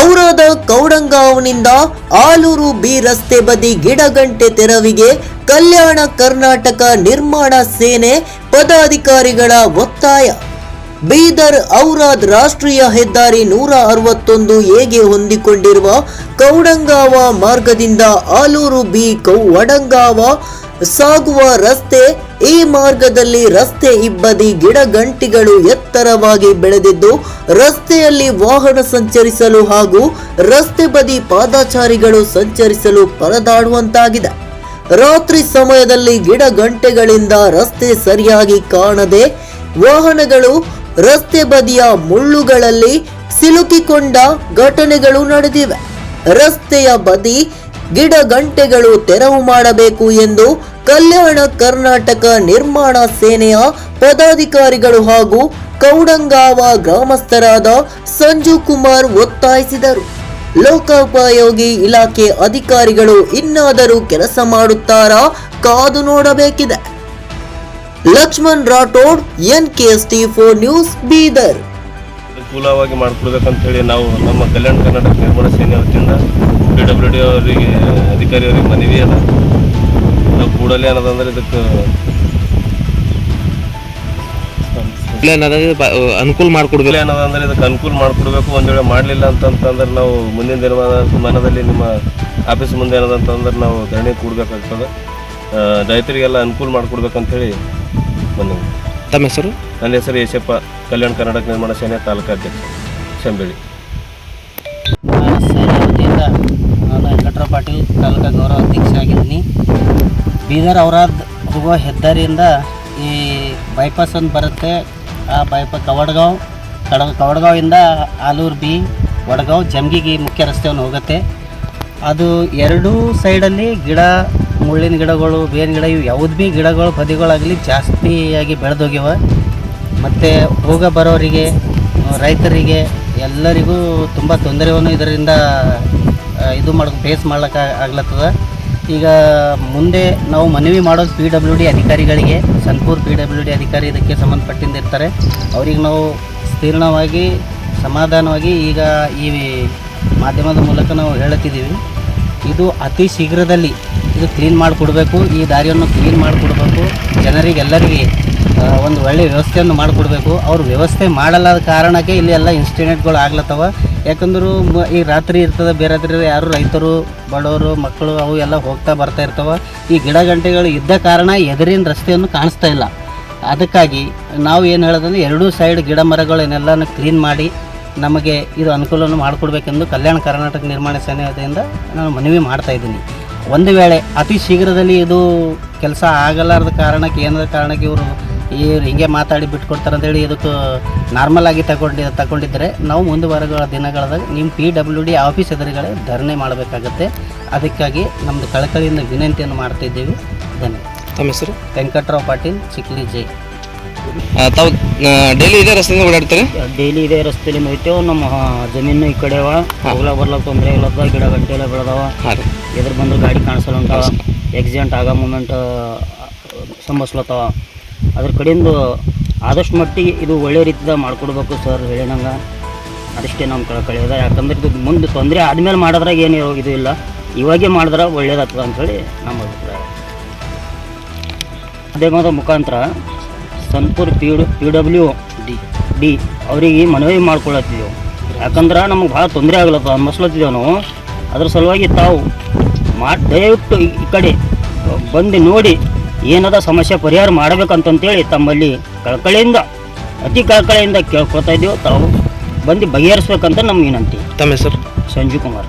Aurad ಕೌಡಂಗಾವ್ನಿಂದ Aluru B ರಸ್ತೆ ಬದಿ ಗಿಡಗಂಟೆ ತೆರವಿಗೆ ಕಲ್ಯಾಣ ಕರ್ನಾಟಕ ನಿರ್ಮಾಣ ಸೇನೆ ಪದಾಧಿಕಾರಿಗಳ ಒತ್ತಾಯ. ಬೀದರ್ ಔರಾದ್ ರಾಷ್ಟ್ರೀಯ ಹೆದ್ದಾರಿ ನೂರ ಅರವತ್ತೊಂದು ಎಗೆ ಹೊಂದಿಕೊಂಡಿರುವ ಕೌಡಂಗಾವ ಮಾರ್ಗದಿಂದ ಆಲೂರು ಬಿ ಕೌ ವಡಂಗಾವ ಸಾಗುವ ರಸ್ತೆ, ಈ ಮಾರ್ಗದಲ್ಲಿ ರಸ್ತೆ ಇಬ್ಬದಿ ಗಿಡಗಂಟಿಗಳು ಎತ್ತರವಾಗಿ ಬೆಳೆದಿದ್ದು, ರಸ್ತೆಯಲ್ಲಿ ವಾಹನ ಸಂಚರಿಸಲು ಹಾಗೂ ರಸ್ತೆ ಬದಿ ಪಾದಾಚಾರಿಗಳು ಸಂಚರಿಸಲು ಪರದಾಡುವಂತಾಗಿದೆ. ರಾತ್ರಿ ಸಮಯದಲ್ಲಿ ಗಿಡ ಗಂಟೆಗಳಿಂದ ರಸ್ತೆ ಸರಿಯಾಗಿ ಕಾಣದೆ, ವಾಹನಗಳು ರಸ್ತೆ ಬದಿಯ ಮುಳ್ಳುಗಳಲ್ಲಿ ಸಿಲುಕಿಕೊಂಡ ಘಟನೆಗಳು ನಡೆದಿವೆ. ರಸ್ತೆಯ ಬದಿ ಗಿಡ ಗಂಟೆಗಳು ತೆರವು ಮಾಡಬೇಕು ಎಂದು ಕಲ್ಯಾಣ ಕರ್ನಾಟಕ ನಿರ್ಮಾಣ ಸೇನೆಯ ಪದಾಧಿಕಾರಿಗಳು ಹಾಗೂ ಕೌಡಂಗಾವ ಗ್ರಾಮಸ್ಥರಾದ ಸಂಜು ಕುಮಾರ್ ಒತ್ತಾಯಿಸಿದರು. ಲೋಕೋಪಯೋಗಿ ಇಲಾಖೆ ಅಧಿಕಾರಿಗಳು ಇನ್ನಾದರೂ ಕೆಲಸ ಮಾಡುತ್ತಾರಾ ಕಾದು ನೋಡಬೇಕಿದೆ. Lakshman Rathod N K S T four news, Bidar. ಅನುಕೂಲವಾಗಿ ಮಾಡಿಕೊಡ್ಬೇಕಂತ ಹೇಳಿ ನಾವು ನಮ್ಮ ಕಲ್ಯಾಣ ಕರ್ನಾಟಕ ನಿರ್ಮಾಣ ಸೇನೆ ವತಿಯಿಂದ ಪಿ ಡಬ್ಲ್ಯೂ ಡಿ ಅವರಿಗೆ, ಅಧಿಕಾರಿಯವರಿಗೆ ಮನವಿ ಅದ. ಕೂಡಲೇ ಅನ್ನೋದಂದ್ರೆ ಇದಕ್ಕೆ ಅನುಕೂಲ ಮಾಡಿಕೊಡ್ಬೇಕು. ಅನ್ನೋದಂದ್ರೆ ಇದಕ್ಕೆ ಅನುಕೂಲ ಮಾಡ್ಕೊಡ್ಬೇಕು. ಒಂದು ವೇಳೆ ಮಾಡಲಿಲ್ಲ ಅಂತಂತಂದ್ರೆ ನಾವು ಮುಂದಿನ ದಿನವಾದ ದಿನಮಾನದಲ್ಲಿ ನಿಮ್ಮ ಆಫೀಸ್ ಮುಂದೆ ಏನದಂತಂದ್ರೆ ನಾವು ಧರಣಿ ಕೂಡಬೇಕಾಗ್ತದೆ. ರೈತರಿಗೆಲ್ಲ ಅನುಕೂಲ ಮಾಡಿಕೊಡ್ಬೇಕಂತ ಹೇಳಿ ಮನವಿ ತಮ್ಮ ಹೆಸರು? ನನ್ನ ಹೆಸರು ಯಶಪ್ಪ ಕಲ್ಯಾಣ ಕರ್ನಾಟಕ ನಿರ್ಮಾಣ ಸೇನೆ ತಾಲೂಕಾಧ್ಯಕ್ಷ ಶಂಬೇಳಿ ಸೇನೆ ವತಿಯಿಂದ ನಾನು ವೆಂಕಟರಾವ್ ಪಾಟೀಲ್ ತಾಲೂಕಾ ಗೌರವ ಅಧ್ಯಕ್ಷ ಆಗಿದ್ದೀನಿ. ಬೀದರ್ ಅವರಾದ ಹೋಗೋ ಹೆದ್ದಾರಿಯಿಂದ ಈ ಬೈಪಾಸ್ ಒಂದು ಬರುತ್ತೆ. ಆ ಬೈಪಾಸ್ ಕವಡ್ಗಾಂವ್, ಕಡ ಕವಡ್ಗಾವಿಂದ ಆಲೂರು ಬಿ, ವಡಗಾಂವ್, ಜಮ್ಗಿಗೆ ಮುಖ್ಯ ರಸ್ತೆಯನ್ನು ಹೋಗುತ್ತೆ. ಅದು ಎರಡೂ ಸೈಡಲ್ಲಿ ಗಿಡ, ಮುಳ್ಳಿನ ಗಿಡಗಳು, ಬೇವಿನ ಗಿಡ, ಇವು ಯಾವ್ದು ಭೀ ಗಿಡಗಳು ಬದಿಗಳಾಗಲಿ ಜಾಸ್ತಿಯಾಗಿ ಬೆಳೆದೋಗ್ಯವ. ಮತ್ತು ಹೋಗ ಬರೋರಿಗೆ, ರೈತರಿಗೆ, ಎಲ್ಲರಿಗೂ ತುಂಬ ತೊಂದರೆಯನ್ನು ಇದರಿಂದ ಇದು ಮಾಡ ಫೇಸ್ ಮಾಡ್ಲಿಕ್ಕೆ ಆಗ್ಲತ್ತದ. ಈಗ ಮುಂದೆ ನಾವು ಮನವಿ ಮಾಡೋದು ಪಿ ಡಬ್ಲ್ಯೂ ಡಿ ಅಧಿಕಾರಿಗಳಿಗೆ ಸನ್ಪೂರ್ ಪಿ ಡಬ್ಲ್ಯೂ ಡಿ ಅಧಿಕಾರಿ ಇದಕ್ಕೆ ಸಂಬಂಧಪಟ್ಟಿದ್ದಿರ್ತಾರೆ ಅವ್ರಿಗೆ ನಾವು ಸ್ಥೀರ್ಣವಾಗಿ, ಸಮಾಧಾನವಾಗಿ ಈಗ ಈ ಮಾಧ್ಯಮದ ಮೂಲಕ ನಾವು ಹೇಳುತ್ತಿದ್ದೀವಿ. ಇದು ಅತಿ ಶೀಘ್ರದಲ್ಲಿ ಇದು ಕ್ಲೀನ್ ಮಾಡಿಕೊಡ್ಬೇಕು, ಈ ದಾರಿಯನ್ನು ಕ್ಲೀನ್ ಮಾಡಿಕೊಡ್ಬೇಕು, ಜನರಿಗೆಲ್ಲರಿಗೆ ಒಂದು ಒಳ್ಳೆಯ ವ್ಯವಸ್ಥೆಯನ್ನು ಮಾಡಿಕೊಡ್ಬೇಕು. ಅವ್ರು ವ್ಯವಸ್ಥೆ ಮಾಡಲಾದ ಕಾರಣಕ್ಕೆ ಇಲ್ಲಿ ಎಲ್ಲ ಇನ್ಸಿಡೆಂಟ್ಗಳು ಆಗ್ಲತ್ತವ. ಯಾಕಂದ್ರೆ ಈ ರಾತ್ರಿ ಇರ್ತದೆ, ಬೇರೆ ಯಾರು ರೈತರು, ಬಡವರು, ಮಕ್ಕಳು, ಅವು ಎಲ್ಲ ಹೋಗ್ತಾ ಬರ್ತಾ ಇರ್ತವ. ಈ ಗಿಡ ಗಂಟೆಗಳು ಇದ್ದ ಕಾರಣ ಎದುರಿನ ರಸ್ತೆಯನ್ನು ಕಾಣಿಸ್ತಾ ಇಲ್ಲ. ಅದಕ್ಕಾಗಿ ನಾವು ಏನು ಹೇಳೋದಂದ್ರೆ, ಎರಡೂ ಸೈಡ್ ಗಿಡ ಮರಗಳನ್ನೆಲ್ಲನೂ ಕ್ಲೀನ್ ಮಾಡಿ ನಮಗೆ ಇದು ಅನುಕೂಲವನ್ನು ಮಾಡಿಕೊಡ್ಬೇಕೆಂದು ಕಲ್ಯಾಣ ಕರ್ನಾಟಕ ನಿರ್ಮಾಣ ಸೇನೆ ನಾನು ಮನವಿ ಮಾಡ್ತಾ ಇದ್ದೀನಿ. ಒಂದು ವೇಳೆ ಅತಿ ಶೀಘ್ರದಲ್ಲಿ ಇದು ಕೆಲಸ ಆಗಲಾರದ ಕಾರಣಕ್ಕೆ, ಏನಾದ ಕಾರಣಕ್ಕೆ ಇವರು ಇವ್ರು ಹಿಂಗೆ ಮಾತಾಡಿ ಬಿಟ್ಕೊಡ್ತಾರೆ ಅಂತೇಳಿ ಇದಕ್ಕೆ ನಾರ್ಮಲ್ ಆಗಿ ತಗೊಂಡು ತಗೊಂಡಿದ್ದರೆ ನಾವು ಮುಂದುವರೆಗಳ ದಿನಗಳದಾಗ ನಿಮ್ಮ ಪಿ ಡಬ್ಲ್ಯೂ ಡಿ ಆಫೀಸ್ ಎದುರುಗಡೆ ಧರಣಿ ಮಾಡಬೇಕಾಗತ್ತೆ. ಅದಕ್ಕಾಗಿ ನಮ್ಮದು ಕಳಕಳಿಯಿಂದ ವಿನಂತಿಯನ್ನು ಮಾಡ್ತಿದ್ದೀವಿ. ಧನ್ಯ ಧನ್ಯವಾದ. ತಮ್ಮ ಹೆಸರು? ವೆಂಕಟರಾವ್ ಪಾಟೀಲ್ ಚಿಕ್ಲಿ ಜೈ. ತಾವು ಡೈಲಿ ಇದೇ ರಸ್ತೆಯಿಂದ ಓಡಾಡ್ತಾರೆ? ಡೈಲಿ ಇದೇ ರಸ್ತೆಯಲ್ಲಿ ಹೋಯ್ತೇವೆ ನಮ್ಮ ಜಮೀನು ಈ ಕಡೆ ಅವ. ಹೋಗ್ಲಾ ಬರ್ಲಕ್ಕ ತೊಂದರೆ ಇಲ್ಲದ ಗಿಡ ಗಂಟೆ ಎಲ್ಲ ಬೆಳೆದವ ಎದುರು ಬಂದ್ರೆ ಗಾಡಿ ಕಾಣಿಸಲ್ಲ ಉಂಟಾವ ಆಕ್ಸಿಡೆಂಟ್ ಆಗೋ ಮೂಮೆಂಟ್ ಸಂಭವಿಸ್ಲತ್ತವ. ಅದ್ರ ಕಡೆಯಿಂದ ಆದಷ್ಟು ಮಟ್ಟಿಗೆ ಇದು ಒಳ್ಳೆ ರೀತಿದಾಗ ಮಾಡಿಕೊಡ್ಬೇಕು ಸರ್ ಹೇಳಿನಂಗೆ ಅದಷ್ಟೇ ನಮ್ಮ ಕಡೆ ಕಳೆಯೋದ. ಯಾಕಂದ್ರೆ ಇದು ಮುಂದೆ ತೊಂದರೆ ಆದಮೇಲೆ ಮಾಡಿದ್ರಾಗ ಏನು ಇದು ಇಲ್ಲ. ಇವಾಗೆ ಮಾಡಿದ್ರೆ ಒಳ್ಳೇದಾಗ್ತದೆ ಅಂಥೇಳಿ ನಮ್ಮ ಅಭಿಪ್ರಾಯ. ಮಾಧ್ಯಮದ ಮುಖಾಂತರ Sanpur P P W D D ಅವರಿಗೆ ಮನವಿ ಮಾಡ್ಕೊಳತ್ತಿದ್ದೆವು ಯಾಕಂದ್ರೆ ನಮಗೆ ಭಾಳ ತೊಂದರೆ ಆಗ್ಲತ್ತ ಮಸ್ಲತ್ತಿದ್ದೇವೆ ನಾವು. ಅದ್ರ ಸಲುವಾಗಿ ತಾವು ಮಾ ದಯವಿಟ್ಟು ಈ ಕಡೆ ಬಂದು ನೋಡಿ ಏನದ ಸಮಸ್ಯೆ ಪರಿಹಾರ ಮಾಡಬೇಕಂತಂತೇಳಿ ತಮ್ಮಲ್ಲಿ ಕಳಕಳಿಯಿಂದ ಅತಿ ಕಳಕಳಿಯಿಂದ ಕೇಳ್ಕೊತಾ ಇದ್ದೀವಿ ತಾವು. ಬಂದು ಬಗೆಹರಿಸ್ಬೇಕಂತ ನಮ್ಮ ವಿನಂತಿ. ತಮ್ಮ ಹೆಸರು? ಸಂಜೀವ್ ಕುಮಾರ್.